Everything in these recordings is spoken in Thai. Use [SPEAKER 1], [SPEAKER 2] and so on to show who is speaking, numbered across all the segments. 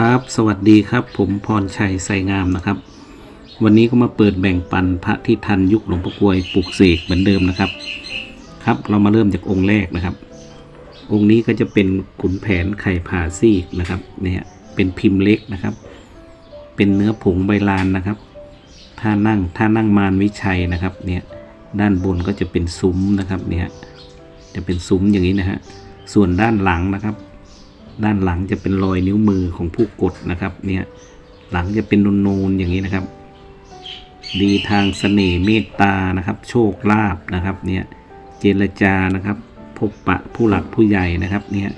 [SPEAKER 1] ครับ สวัสดีครับ ผมพรชัยไสงามนะครับ วันนี้ก็มาเปิดแบ่งปันพระที่ทันยุคหลวงพ่อกวยปลุกเสกเหมือนเดิมนะครับ ครับ เรามาเริ่มจากองค์แรกนะครับ องค์นี้ก็จะเป็นขุนแผนไข่ผ่าซีกนะครับเนี่ยเป็นพิมพ์เล็กนะครับ เป็นเนื้อผงใบลานนะครับถ้านั่งถ้านั่งมารวิชัยนะครับเนี่ยด้านบนก็จะเป็นซุ้มนะครับเนี่ยจะเป็นซุ้มอย่างนี้นะฮะส่วนด้านหลังนะครับ ด้านหลังจะเป็นรอยนิ้วมือของผู้กดนะครับ เนี่ยหลังจะเป็นนูนๆอย่างนี้นะครับ ดีทางเสน่ห์เมตตานะครับ โชคลาภนะครับ เนี่ยเจรจานะครับ พบปะผู้หลักผู้ใหญ่นะครับ เนี่ย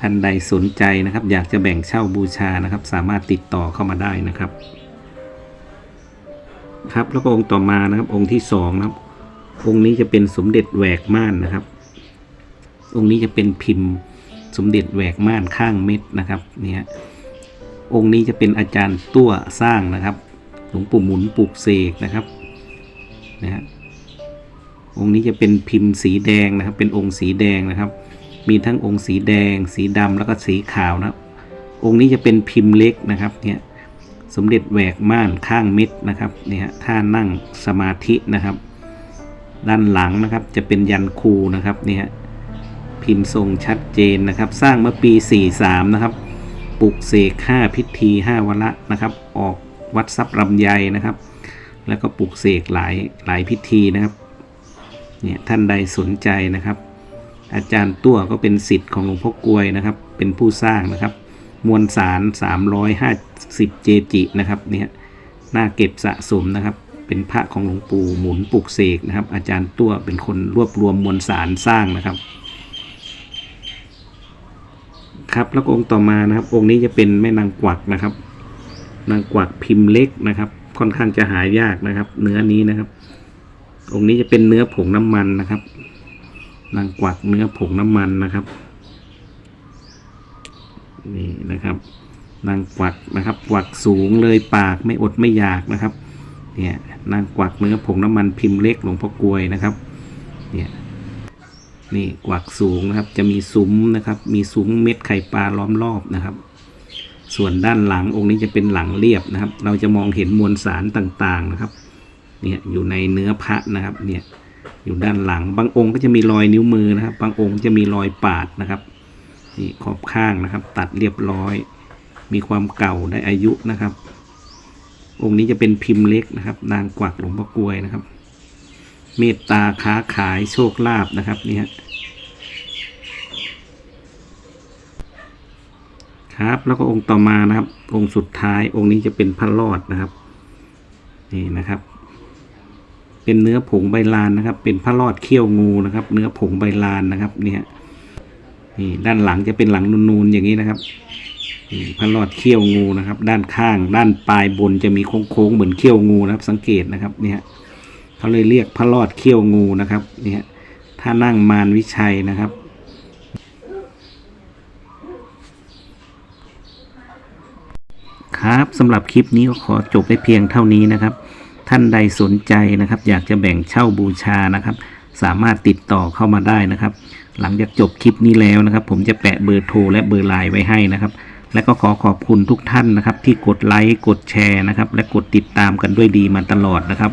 [SPEAKER 1] ท่านใดสนใจนะครับ อยากจะแบ่งเช่าบูชานะครับ สามารถติดต่อเข้ามาได้นะครับ ครับแล้วก็องค์ต่อมานะครับ องค์ที่สองนะครับ องค์นี้จะเป็นสมเด็จแหวกม่านนะครับ องค์นี้จะเป็นพิมพ์ สมเด็จแหวกม่านข้างเม็ดนะครับเนี่ยองค์นี้จะเป็นอาจารย์ตั้วสร้างนะครับหลวงปู่หมุนปลูกเสกนะครับนะฮะองค์นี้จะเป็นพิมพ์สีแดงนะครับ เป็นองค์สีแดงนะครับ มีทั้งองค์สีแดง สีดำแล้วก็สีขาวนะครับองค์นี้จะเป็นพิมพ์เล็กนะครับเนี่ยสมเด็จแหวกม่านข้างเม็ดนะครับเนี่ยท่านั่งสมาธินะครับ ด้านหลังนะครับจะเป็นยันคูนะครับเนี่ย พิมพ์ทรงชัดเจนนะครับ สร้างเมื่อปี 43 นะครับปลุกเสก5พิธี5วระนะครับ ออกวัดทรัพย์ลำไยนะครับ แล้วก็ปลุกเสกหลายหลายพิธีนะครับเนี่ยท่านใดสนใจนะครับ อาจารย์ตั้วก็เป็นสิทธิ์ของหลวงพ่อกลวยนะครับ เป็นผู้สร้างนะครับ มวลสาร 350 เจจินะครับเนี่ยน่าเก็บสะสมนะครับ เป็นพระของหลวงปู่หมุนปลุกเสกนะครับ อาจารย์ตั้วเป็นคนรวบรวมมวลสารสร้างนะครับ ครับ แล้วองค์ต่อมานะครับ องค์นี้จะเป็นแม่นางกวักนะครับ นางกวักพิมพ์เล็กนะครับ ค่อนข้างจะหายากนะครับ เนื้อนี้นะครับ องค์นี้จะเป็นเนื้อผงน้ำมันนะครับ นางกวักเนื้อผงน้ำมันนะครับ นี่นะครับ นางกวักนะครับกวักสูงเลยปากไม่อดไม่อยากนะครับ เนี่ยนางกวักเนื้อผงน้ำมันพิมพ์เล็กหลวงพ่อกลวยนะครับ เนี่ย นี่กวักสูงนะครับ จะมีซุ้มนะครับ มีซุ้มเม็ดไข่ปลาล้อมรอบนะครับ ส่วนด้านหลังองค์นี้จะเป็นหลังเรียบนะครับ เราจะมองเห็นมวลสารต่างๆนะครับ เนี่ยอยู่ในเนื้อพระนะครับ เนี่ยอยู่ด้านหลัง บางองค์ก็จะมีรอยนิ้วมือนะครับ บางองค์จะมีรอยปาดนะครับ นี่ขอบข้างนะครับ ตัดเรียบร้อย มีความเก่าได้อายุนะครับ องค์นี้จะเป็นพิมพ์เล็กนะครับ นางกวักหลวงพ่อกลวยนะครับ เมตตาค้าขายโชคลาภนะครับเนี่ยครับ แล้วก็องค์ต่อมานะครับ องค์สุดท้ายองค์นี้จะเป็นพระรอดนะครับนี่นะครับ เป็นเนื้อผงใบลานนะครับ เป็นพระรอดเขี้ยวงูนะครับ เนื้อผงใบลานนะครับ เนี่ยนี่ด้านหลังจะเป็นหลังนูนๆอย่างนี้นะครับนี่พระรอดเขี้ยวงูนะครับ ด้านข้าง ด้านปลายบนจะมีโค้งๆเหมือนเขี้ยวงูนะครับ สังเกตนะครับ เนี่ย เขาเลยเรียกพระรอดเขี้ยวงูนะครับเนี่ยถ้านั่งมารวิชัยนะครับ ครับสำหรับคลิปนี้ก็ขอจบได้เพียงเท่านี้นะครับ ท่านใดสนใจนะครับ อยากจะแบ่งเช่าบูชานะครับ สามารถติดต่อเข้ามาได้นะครับ หลังจากจบคลิปนี้แล้วนะครับ ผมจะแปะเบอร์โทรและเบอร์ไลน์ไว้ให้นะครับและก็ขอขอบคุณทุกท่านนะครับ ที่กดไลค์กดแชร์นะครับ และกดติดตามกันด้วยดีมาตลอดนะครับ